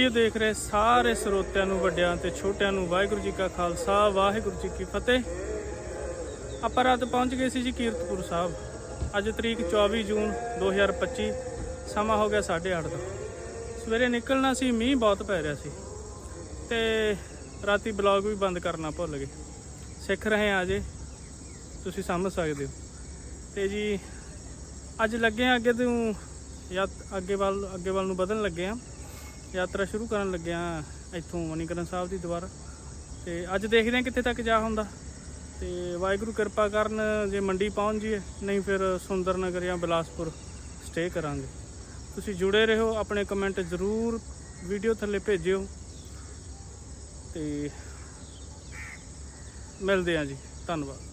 Video ਦੇਖ ਰਹੇ ਸਾਰੇ ਸਰੋਤਿਆਂ ਨੂੰ, ਵੱਡਿਆਂ ਤੇ ਛੋਟਿਆਂ ਨੂੰ, ਵਾਹਿਗੁਰੂ ਜੀ ਕਾ ਖਾਲਸਾ, ਵਾਹਿਗੁਰੂ ਜੀ ਕੀ ਫਤਿਹ। ਆਪਾਂ ਰਾਤ ਪਹੁੰਚ ਗਏ ਸੀ ਜੀ ਕੀਰਤਪੁਰ ਸਾਹਿਬ। ਅੱਜ ਤਰੀਕ 24 ਜੂਨ 2025 ਸਮਾਂ ਹੋ ਗਿਆ 8:30 ਦਾ। ਸਵੇਰੇ ਨਿਕਲਣਾ ਸੀ, ਮੀਂਹ ਬਹੁਤ ਪੈ ਰਿਹਾ ਸੀ। ਤੇ ਰਾਤੀ ਬਲੌਗ ਵੀ ਬੰਦ ਕਰਨਾ ਭੁੱਲ ਗਏ। ਸਿੱਖ ਰਹੇ ਆ ਜੇ ਤੁਸੀਂ ਸਮਝ ਸਕਦੇ ਹੋ। ਤੇ ਜੀ, ਅੱਜ ਲੱਗੇ ਆ ਅੱਗੇ ਤੋਂ, ਜਾਂ ਅੱਗੇ ਵੱਲ ਅੱਗੇ ਵੱਲ ਨੂੰ ਵਧਣ ਲੱਗੇ ਆ ਯਾਤਰਾ ਸ਼ੁਰੂ ਕਰਨ ਲੱਗੇ ਇੱਥੋਂ ਮਨੀਕਰਨ ਸਾਹਿਬ ਦੀ ਦੁਬਾਰਾ ਤੇ ਅੱਜ ਦੇਖਦੇ ਹਾਂ ਕਿੱਥੇ ਤੱਕ ਜਾ ਹੁੰਦਾ। ਤੇ ਵਾਹਿਗੁਰੂ ਕਿਰਪਾ ਕਰਨ ਜੇ ਮੰਡੀ ਪਹੁੰਚ ਜੀਏ ਨਹੀਂ ਫਿਰ ਸੁੰਦਰ ਨਗਰ ਜਾਂ ਬਿਲਾਸਪੁਰ ਸਟੇ ਕਰਾਂਗੇ। ਤੁਸੀਂ ਜੁੜੇ ਰਹੋ, ਆਪਣੇ ਕਮੈਂਟ ਜ਼ਰੂਰ ਵੀਡੀਓ ਥੱਲੇ ਭੇਜਿਓ। ਤੇ ਮਿਲਦੇ ਆ ਜੀ, ਧੰਨਵਾਦ।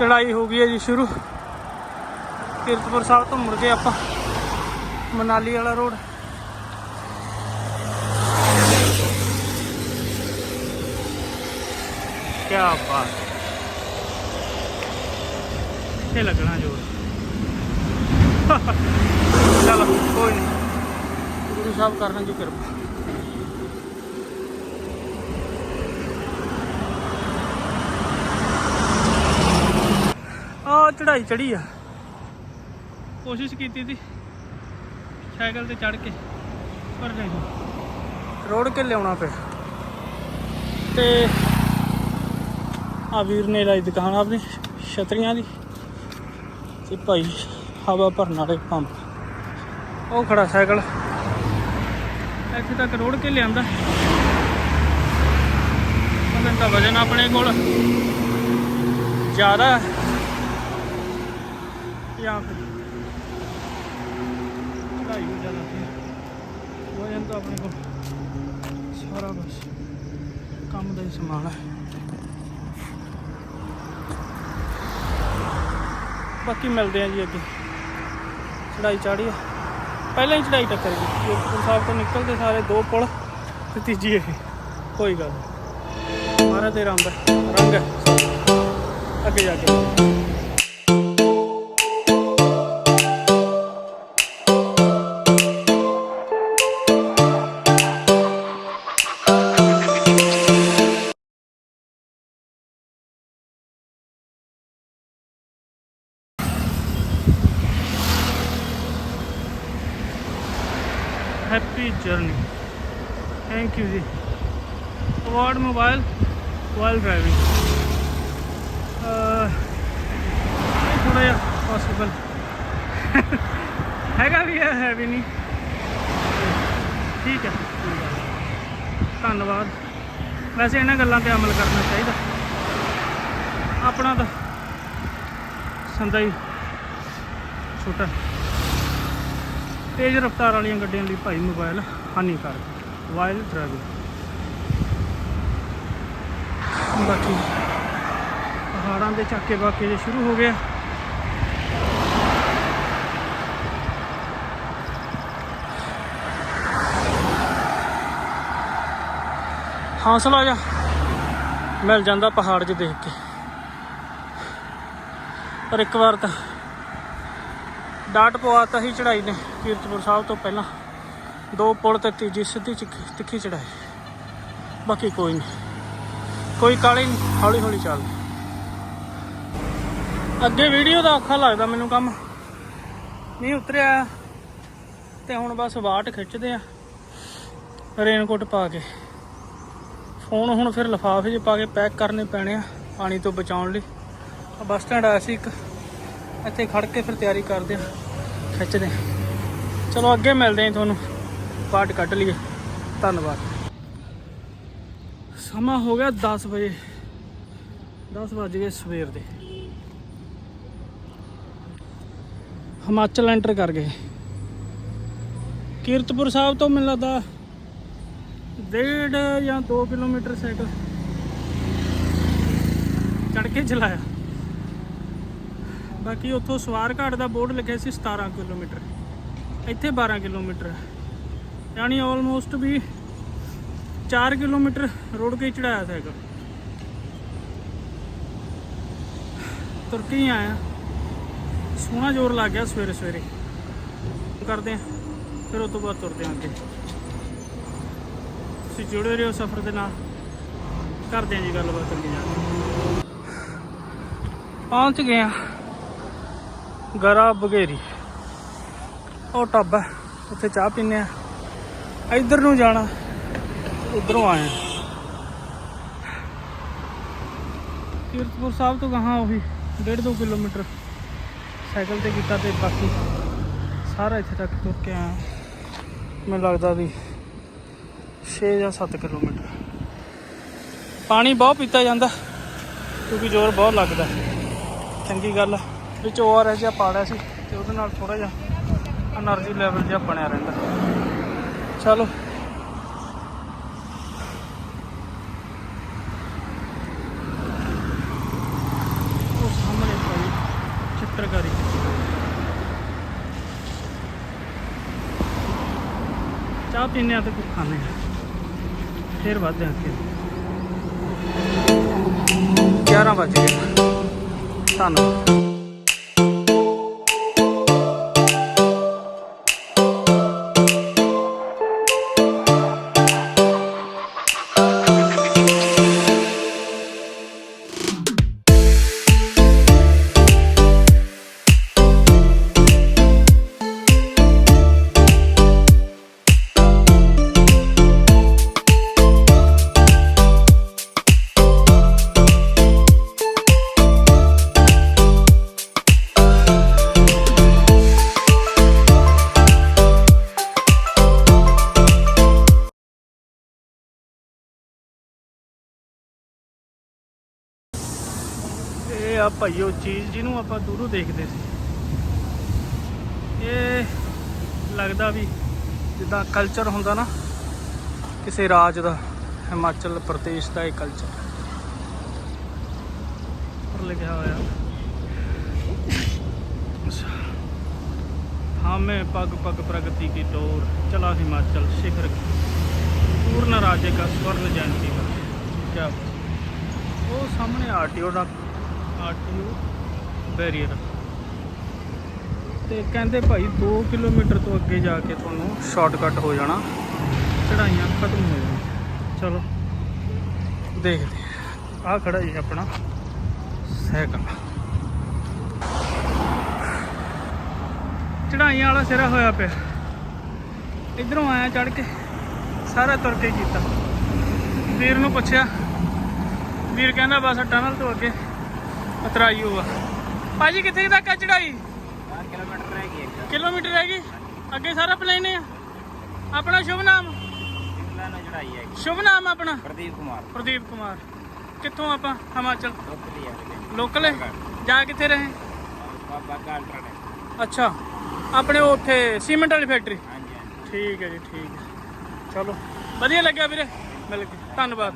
ਚੜਾਈ ਹੋ ਗਈ ਹੈ ਜੀ ਸ਼ੁਰੂ। ਕੀਰਤਪੁਰ ਸਾਹਿਬ ਤੋਂ ਮੁੜ ਕੇ ਆਪਾਂ ਮਨਾਲੀ ਵਾਲਾ ਰੋਡ। ਕੀ ਬਾਤ। ਇੱਥੇ ਲੱਗਣਾ ਜੋਰ। ਚਲੋ, ਕੋਈ ਨਹੀਂ। ਗੁਰੂ ਸਾਹਿਬ ਕਰਨ ਜੀ ਕਿਰਪਾ ਆ ਚੜਾਈ ਚੜੀ ਆ। ਕੋਸ਼ਿਸ਼ ਕੀਤੀ ਸੀ। ਸਾਈਕਲ ਤੇ ਚੜ ਕੇ ਪਰ ਨਹੀਂ। ਰੋੜ ਕੇ ਲਿਆਉਣਾ ਪਿਆ ਤੇ ਆ ਵੀਰ ਨੇ ਲਾਈ ਦੁਕਾਨ ਆਪਣੀ ਛਤਰੀਆਂ ਦੀ। ਤੇ ਭਾਈ ਹਵਾ ਭਰਨ ਵਾਲੇ ਪੰਪ। ਉਹ ਖੜਾ ਸਾਈਕਲ। ਇੱਥੇ ਤੱਕ ਰੋੜ ਕੇ ਲਿਆਂਦਾ। ਉਹਨਾਂ ਦਾ ਵਜਨ ਆਪਣੇ ਕੋਲ ਜ਼ਿਆਦਾ ਹੈ ਜਾਂ ਫਿਰ ਚੜਾਈ ਹੋ ਜਾਣਾ ਫਿਰ ਵਜਨ ਤਾਂ ਆਪਣੇ ਕੋਲ ਸਾਰਾ ਬਸ ਕੰਮ ਦਾ ਹੀ ਸਮਾਨ ਹੈ ਬਾਕੀ ਮਿਲਦੇ ਆ ਜੀ ਅੱਗੇ ਚੜਾਈ ਚਾੜੀ ਆ ਪਹਿਲਾਂ ਹੀ ਚੜਾਈ ਟੱਕਰ ਗਈ ਕੀਰਤਪੁਰ ਸਾਹਿਬ ਤੋਂ ਨਿਕਲਦੇ ਸਾਰੇ ਦੋ ਪੁਲ ਤੇ ਤੀਜੀ ਇਹ ਕੋਈ ਗੱਲ ਨਹੀਂ ਮਹਾਰਾਜ ਦੇ ਰੰਗ refugee award mobile while driving. Uh, ਥੋੜਾ ਜਿਹਾ ਪੋਸੀਬਲ ਹੈਗਾ ਵੀ ਹੈ ਹੈ ਵੀ ਨਹੀਂ। ਠੀਕ ਹੈ। ਧੰਨਵਾਦ। ਵੈਸੇ ਇਹਨਾਂ ਗੱਲਾਂ ਤੇ ਅਮਲ ਕਰਨਾ ਚਾਹੀਦਾ। ਆਪਣਾ ਤਾਂ ਸੰਦਾ ਹੀ ਛੋਟਾ। ਤੇਜ਼ ਰਫ਼ਤਾਰ ਵਾਲੀਆਂ ਗੱਡੀਆਂ ਲਈ ਭਾਈ ਮੋਬਾਈਲ ਹਾਨੀਕਾਰਕ। ਵਾਈਲ ਡਰਾਈਵਿੰਗ ਬਾਕੀ ਪਹਾੜਾਂ ਦੇ ਚੱਕੇ ਬਾਕੇ ਜੇ ਸ਼ੁਰੂ ਹੋ ਗਿਆ ਹੌਸਲਾ ਜਾ। ਮਿਲ ਜਾਂਦਾ ਪਹਾੜ 'ਚ ਦੇਖ ਕੇ। ਪਰ ਇੱਕ ਵਾਰ ਤਾਂ ਡਾਟ ਪਵਾਤਾ ਸੀ ਚੜਾਈ ਨੇ, ਕੀਰਤਪੁਰ ਸਾਹਿਬ ਤੋਂ ਪਹਿਲਾਂ। ਦੋ ਪੁਲ ਤੇ ਤੀਜੀ ਸਿੱਧੀ ਚਿੱਖੀ ਤਿੱਖੀ ਚੜਾਈ। ਬਾਕੀ ਕੋਈ ਨਹੀਂ। ਕੋਈ ਕਾਲੀ ਨਹੀਂ ਹੌਲੀ ਹੌਲੀ ਚੱਲ ਅੱਗੇ ਵੀਡੀਓ ਦਾ ਔਖਾ ਲੱਗਦਾ ਮੈਨੂੰ ਕੰਮ। ਨਹੀਂ ਉਤਰਿਆ ਤੇ ਹੁਣ ਬਸ ਵਾਟ ਖਿੱਚਦੇ ਆ। ਰੇਨਕੋਟ ਪਾ ਕੇ। ਫੋਨ ਹੁਣ ਫਿਰ ਲਿਫਾਫੇ 'ਚ ਪਾ ਕੇ ਪੈਕ ਕਰਨੇ ਪੈਣੇ ਆ ਪਾਣੀ ਤੋਂ ਬਚਾਉਣ ਲਈ। ਬੱਸ ਸਟੈਂਡ ਆਇਆ ਸੀ ਇੱਕ। ਇੱਥੇ ਖੜ ਕੇ ਫਿਰ ਤਿਆਰੀ ਕਰਦੇ ਆ। ਖਿੱਚਦੇ ਆ। ਚਲੋ ਅੱਗੇ ਮਿਲਦੇ ਆ ਤੁਹਾਨੂੰ। ਪਾਰਟ ਕੱਢ ਲਈਏ। ਧੰਨਵਾਦ। ਸਮਾਂ ਹੋ ਗਿਆ 10 ਵਜੇ। 10 ਵਜ ਗਏ ਸਵੇਰ ਦੇ। ਹਿਮਾਚਲ ਐਂਟਰ ਕਰ ਗਏ। ਕੀਰਤਪੁਰ ਸਾਹਿਬ ਤੋਂ ਮੈਨੂੰ ਲੱਗਦਾ ਡੇਢ ਜਾਂ 2 ਕਿਲੋਮੀਟਰ ਸਾਈਕਲ ਚੜ ਕੇ ਚਲਾਇਆ। ਬਾਕੀ ਉੱਥੋਂ ਸਵਾਰ ਘਾਟ ਦਾ ਬੋਰਡ ਲੱਗਿਆ ਸੀ 17 ਕਿਲੋਮੀਟਰ। ਇੱਥੇ 12 ਕਿਲੋਮੀਟਰ ਯਾਨੀ ਆਲਮੋਸਟ ਵੀ 4 ਕਿਲੋਮੀਟਰ ਰੋਡ ਕੇ ਚੜਾਇਆ ਸਾਈਕਲ ਤੁਰ ਕੇ ਹੀ ਆਇਆ। ਸੋਹਣਾ ਜ਼ੋਰ ਲੱਗ ਗਿਆ ਸਵੇਰੇ ਸਵੇਰੇ। ਕਰਦੇ ਆ ਫਿਰ ਉਸ ਤੋਂ ਬਾਅਦ ਤੁਰਦੇ ਆ ਅੱਗੇ। ਤੁਸੀਂ ਜੁੜੇ ਰਹੋ ਸਫ਼ਰ ਦੇ ਨਾਲ। ਕਰਦੇ ਆ ਜੀ ਗੱਲਬਾਤ ਅੱਗੇ ਜਾ ਕੇ। ਪਹੁੰਚ ਗਏ ਆ ਗਰਾ ਬਗੇਰੀ। ਉਹ ਟੱਬ ਹੈ, ਉੱਥੇ ਚਾਹ ਪੀਨੇ ਆ ਇੱਧਰ ਨੂੰ ਜਾਣਾ। ਉਧਰੋਂ ਆਏ। ਕੀਰਤਪੁਰ ਸਾਹਿਬ ਤੋਂ ਕਹਾਂ ਉਹੀ 1.5 ਕਿਲੋਮੀਟਰ ਸਾਈਕਲ ਤੇ ਕੀਤਾ ਤੇ ਬਾਕੀ ਸਾਰਾ ਇੱਥੇ ਤੱਕ ਤੁਰ ਕੇ ਆਇਆ। ਮੈਨੂੰ ਲੱਗਦਾ ਵੀ 6 ਜਾਂ 7 ਕਿਲੋਮੀਟਰ। ਪਾਣੀ ਬਹੁਤ ਪੀਤਾ ਜਾਂਦਾ, ਕਿਉਂਕਿ ਜ਼ੋਰ ਬਹੁਤ ਲੱਗਦਾ। ਚੰਗੀ ਗੱਲ ਵਿੱਚ ਓਆਰਐਸ ਜਾਂ ਪਾੜਿਆ ਸੀ ਤੇ ਉਹਦੇ ਨਾਲ ਥੋੜਾ ਜਿਹਾ એનર્ਜੀ ਲੈਵਲ ਜਿਹਾ ਬਣਿਆ ਰਹਿੰਦਾ। ਚਲੋ ਉਹ ਸਾਹਮਣੇ ਭਾਈ ਚਿੱਤਰਕਾਰੀ ਚਾਹ ਪੀਨੇ ਆ ਤੇ ਕੁਝ ਖਾਣੇ ਆ ਫਿਰ ਵੱਧਦੇ ਆ ਅੱਗੇ ਭਾਈ, ਉਹ ਚੀਜ਼ ਜਿਹਨੂੰ ਆਪਾਂ ਦੂਰੋਂ ਦੇਖਦੇ ਸੀ। ਇਹ ਲੱਗਦਾ ਵੀ ਜਿੱਦਾਂ ਕਲਚਰ ਹੁੰਦਾ ਨਾ, ਕਿਸੇ ਰਾਜ ਦਾ, ਹਿਮਾਚਲ ਪ੍ਰਦੇਸ਼ ਦਾ ਇਹ ਕਲਚਰ ਪਰ ਲਿਖਿਆ ਹੋਇਆ। ਹਾਮੇ ਪੱਗ ਪੱਗ ਪ੍ਰਗਤੀ ਕੀ ਡੋਰ ਚਲਾ ਹਿਮਾਚਲ ਸ਼ਿਖਰ ਪੂਰਨ ਰਾਜੇ ਦਾ ਸਵਰਨ ਜਯੰਤੀ ਦਾ ਉਹ ਸਾਹਮਣੇ ਆਰਟੀਓ ਦਾ ਆਰਟੀਓ ਬੈਰੀਅਰ। ਤੇ ਕਹਿੰਦੇ ਭਾਈ 2 ਕਿਲੋਮੀਟਰ ਤੋਂ ਅੱਗੇ ਜਾ ਕੇ ਤੁਹਾਨੂੰ ਸ਼ਾਰਟਕਟ ਹੋ ਜਾਣਾ। ਚੜਾਈਆਂ ਖਤਮ ਹੋ ਜਾਣੀਆਂ। ਚਲੋ, ਦੇਖਦੇ ਆ ਖੜਾ ਜੀ ਆਪਣਾ ਸਾਈਕਲ। ਚੜਾਈਆਂ ਵਾਲਾ ਸਿਰਾ ਹੋਇਆ ਪਿਆ। ਇਧਰੋਂ ਆਇਆ ਚੜ ਕੇ, ਸਾਰਾ ਤੁਰ ਕੇ ਕੀਤਾ। ਵੀਰ ਨੂੰ ਪੁੱਛਿਆ, ਵੀਰ ਕਹਿੰਦਾ ਬਸ ਟਨਲ ਤੋਂ ਅੱਗੇ। ਉਤਰਾਈ ਹੋਆ ਭਾਜੀ ਕਿੱਥੇ ਤੱਕ ਆ ਚੜਾਈ ਕਿਲੋਮੀਟਰ ਰਹਿ ਗਈ ਇੱਕ। ਕਿਲੋਮੀਟਰ ਹੈਗੀ ਅੱਗੇ ਸਾਰਾ ਪਲਾਨ ਹੈ ਆਪਣਾ ਸ਼ੁਭ ਨਾਮ? ਸਿੰਗਲਾ ਨੂੰ ਚੜਾਈ ਹੈ ਸ਼ੁਭ ਨਾਮ ਆਪਣਾ? ਪ੍ਰਦੀਪ ਕੁਮਾਰ। ਪ੍ਰਦੀਪ ਕੁਮਾਰ। ਕਿੱਥੋਂ ਆਪਾਂ? ਹਿਮਾਚਲ। ਲੋਕਲੀ ਹੈ ਵੀਰੇ। ਲੋਕਲ ਹੈ? ਜਾ ਕਿੱਥੇ ਰਹੇ? ਬਾਬਾ ਕਾਲਟਰਾ ਨੇ ਅੱਛਾ। ਆਪਣੇ ਉਹ ਉੱਥੇ ਸੀਮੈਂਟ ਵਾਲੀ ਫੈਕਟਰੀ? ਹਾਂਜੀ ਹਾਂਜੀ। ਠੀਕ ਹੈ ਜੀ ਠੀਕ ਹੈ। ਚਲੋ। ਵਧੀਆ ਲੱਗਿਆ ਵੀਰੇ। ਮਿਲ ਕੇ। ਧੰਨਵਾਦ।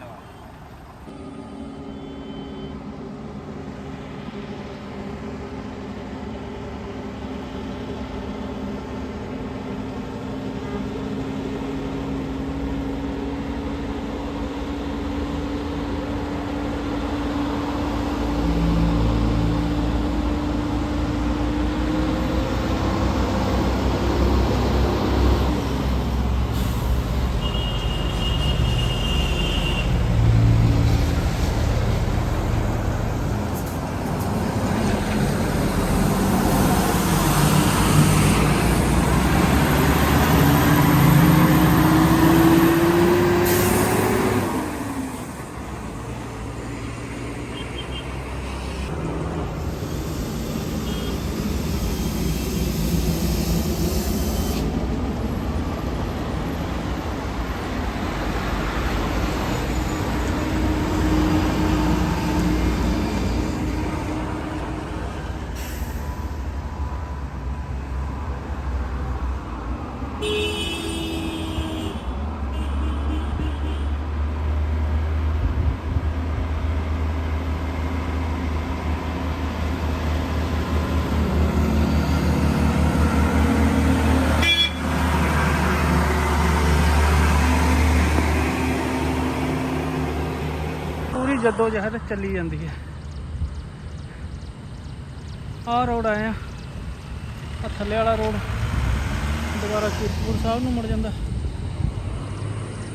ਜਦੋਂ ਜਹਦ ਚੱਲੀ ਜਾਂਦੀ ਹੈ। ਆਹ ਰੋਡ ਆਏ ਆ। ਥੱਲੇ ਵਾਲਾ ਰੋਡ। ਦੁਬਾਰਾ ਕੀਰਤਪੁਰ ਸਾਹਿਬ ਨੂੰ ਮੁੜ ਜਾਂਦਾ।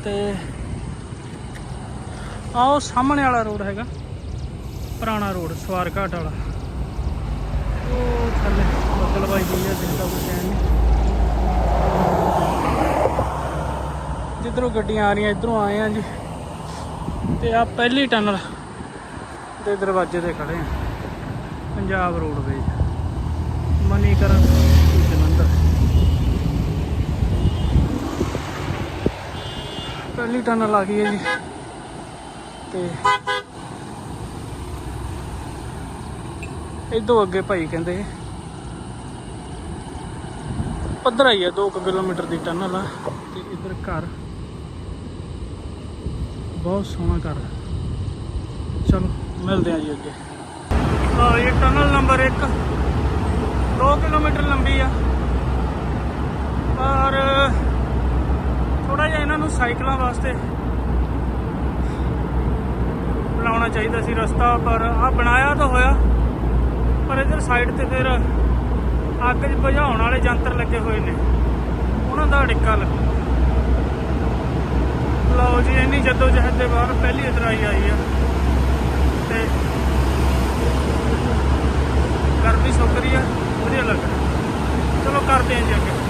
ਤੇ ਆਹ ਸਾਹਮਣੇ ਵਾਲਾ ਰੋਡ ਹੈਗਾ। ਪੁਰਾਣਾ ਰੋਡ ਸਵਾਰ ਘਾਟ ਵਾਲਾ। ਉਹ ਥੱਲੇ ਬੱਦਲ ਬਾਈ ਗਈ ਆ ਦਿਖਦਾ ਕੋਈ ਚੈਨ ਨਹੀਂ। ਜਿੱਧਰੋਂ ਗੱਡੀਆਂ ਆ ਰਹੀਆਂ, ਇਧਰੋਂ ਆਏ ਆ ਜੀ। ਤੇ ਆ ਪਹਿਲੀ ਟਨਲ ਦੇ ਦਰਵਾਜ਼ੇ ਤੇ ਖੜੇ ਆ। ਪੰਜਾਬ ਰੋਡਵੇਜ ਮਨੀਕਰਨ ਜਲੰਧਰ। ਪਹਿਲੀ ਟਨਲ ਆ ਗਈ ਹੈ ਜੀ। ਤੇ ਇਦੋਂ ਅੱਗੇ ਭਾਈ ਕਹਿੰਦੇ ਪੱਧਰਾ ਹੀ ਹੈ 2 ਕਿਲੋਮੀਟਰ ਦੀ ਟਨਲ ਆ। ਤੇ ਇਧਰ ਘਰ ਬਹੁਤ ਸੋਹਣਾ ਘਰ ਹੈ। ਚਲੋ, ਮਿਲਦੇ ਆ ਜੀ ਅੱਗੇ। ਆ ਇਹ ਟਨਲ ਨੰਬਰ 1 2 ਕਿਲੋਮੀਟਰ ਲੰਬੀ ਆ। ਪਰ ਥੋੜਾ ਜਿਹਾ ਇਹਨਾਂ ਨੂੰ ਸਾਈਕਲਾਂ ਵਾਸਤੇ ਬਣਾਉਣਾ ਚਾਹੀਦਾ ਸੀ ਰਸਤਾ, ਪਰ ਆ ਬਣਾਇਆ ਤਾਂ ਹੋਇਆ। ਪਰ ਇਧਰ ਸਾਈਡ ਤੇ ਫਿਰ ਅੱਗ ਬੁਝਾਉਣ ਵਾਲੇ ਯੰਤਰ ਲੱਗੇ ਹੋਏ ਨੇ। ਉਹਨਾਂ ਦਾ ਅੜਿੱਕਾ ਲੱਗਾ ਲਓ ਜੀ, ਇੰਨੀ ਜੱਦੋ ਜਹਿਦ ਦੇ ਬਾਅਦ ਪਹਿਲੀ ਇਤਰਾਈ ਆਈ ਆ। ਤੇ ਗਰਮੀ ਸੁੱਕ ਰਹੀ ਆ, ਵਧੀਆ ਲੱਗ ਰਿਹਾ। ਚਲੋ ਕਰਦੇ ਆਂ ਜੀ ਅੱਗੇ।